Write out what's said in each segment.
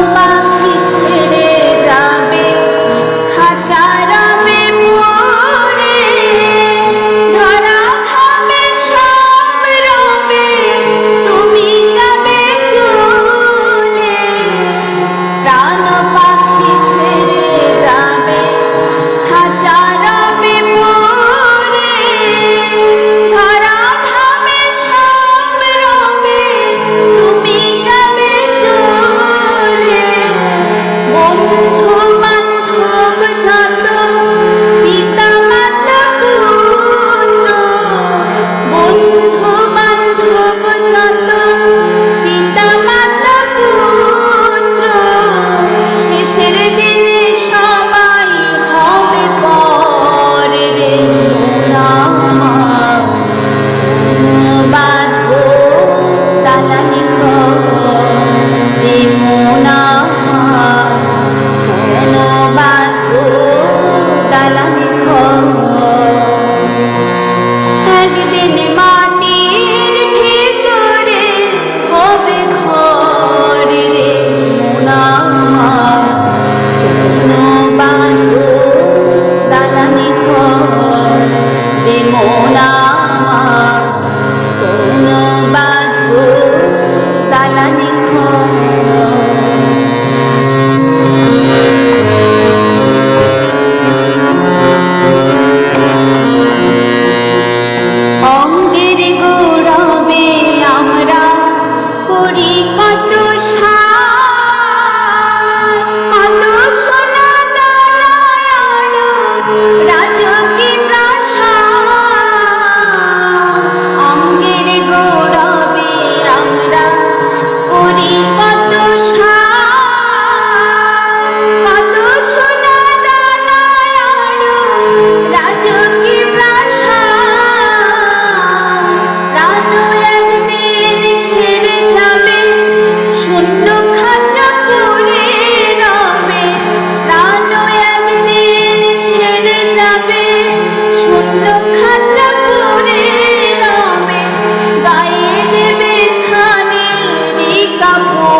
Bye. Senhor. জ্বালানি ঘর একদিন মা عنكم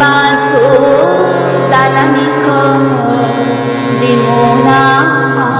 বাঁধো দালানি ঘর রে মোনামা